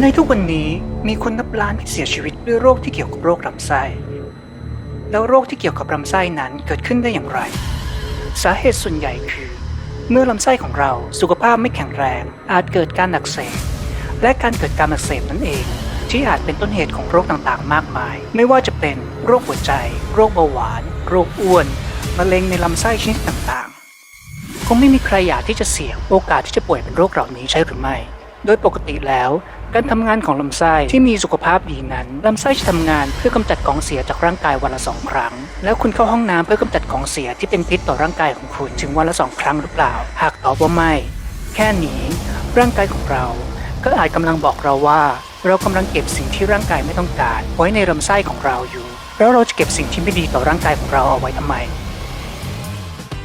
ในทุกวันนี้มีคนนับล้านที่เสียชีวิตด้วยโรคที่เกี่ยวกับโรคลำไส้ แล้วโรคที่เกี่ยวกับลำไส้นั้นเกิดขึ้นได้อย่างไร สาเหตุส่วนใหญ่คือ เมื่อลำไส้ของเราสุขภาพไม่แข็งแรงอาจเกิดการอักเสบและการเกิดการอักเสบนั่นเอง ที่อาจเป็นต้นเหตุของโรคต่างๆ มากมาย ไม่ว่าจะเป็นโรคหัวใจ โรคเบาหวาน โรคอ้วนมะเร็งในลำไส้ชนิดต่างๆ คงไม่มีใครอยากที่จะเสี่ยงโอกาสที่จะป่วยเป็นโรคเหล่านี้ใช่หรือไม่ โดยปกติแล้ว การทำงานของลำไส้ที่มีสุขภาพดีนั้นลำไส้จะทำงานเพื่อกำจัดของเสียจากร่างกายวันละสองครั้ง แล้วคุณเข้าห้องน้ำเพื่อกำจัดของเสียที่เป็นพิษต่อร่างกายของคุณถึงวันละสองครั้งหรือเปล่า หากตอบว่าไม่ แค่นี้ร่างกายของเรา ก็อาจกำลังบอกเราว่า เรากำลังเก็บสิ่งที่ร่างกายไม่ต้องการ ไว้ในลำไส้ของเราอยู่ แล้วเราจะเก็บสิ่งที่ไม่ดีต่อร่างกายของเราเอาไว้ทำไม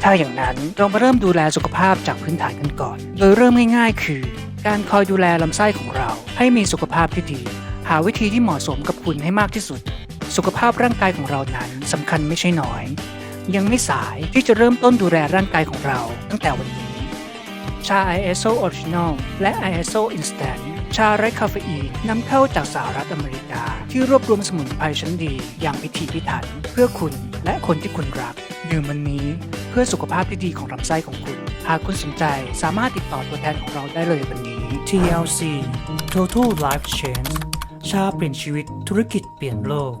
ถ้าอย่างนั้นเรามาเริ่มดูแลสุขภาพจากพื้นฐานกันก่อน โดยเริ่มง่ายๆ คือ การคอยดูแลลำไส้ของเราให้มีสุขภาพที่ดี หาวิธีที่เหมาะสมกับคุณให้มากที่สุด สุขภาพร่างกายของเรานั้นสำคัญไม่ใช่น้อย ยังไม่สายที่จะเริ่มต้นดูแลร่างกายของเราตั้งแต่วันนี้ ชา ISO Original และ ISO Instant ชาไร้คาเฟอีนนำเข้าจากสหรัฐอเมริกา ที่รวบรวมสมุนไพรชั้นดีอย่างพิถีพิถัน เพื่อคุณและคนที่คุณรัก ดื่มวันนี้เพื่อสุขภาพที่ดีของลำไส้ของคุณ หากคุณสนใจสามารถติดต่อตัวแทนของเราได้เลยวันนี้ TLC Total Life Change ชาเปลี่ยนชีวิตธุรกิจเปลี่ยนโลก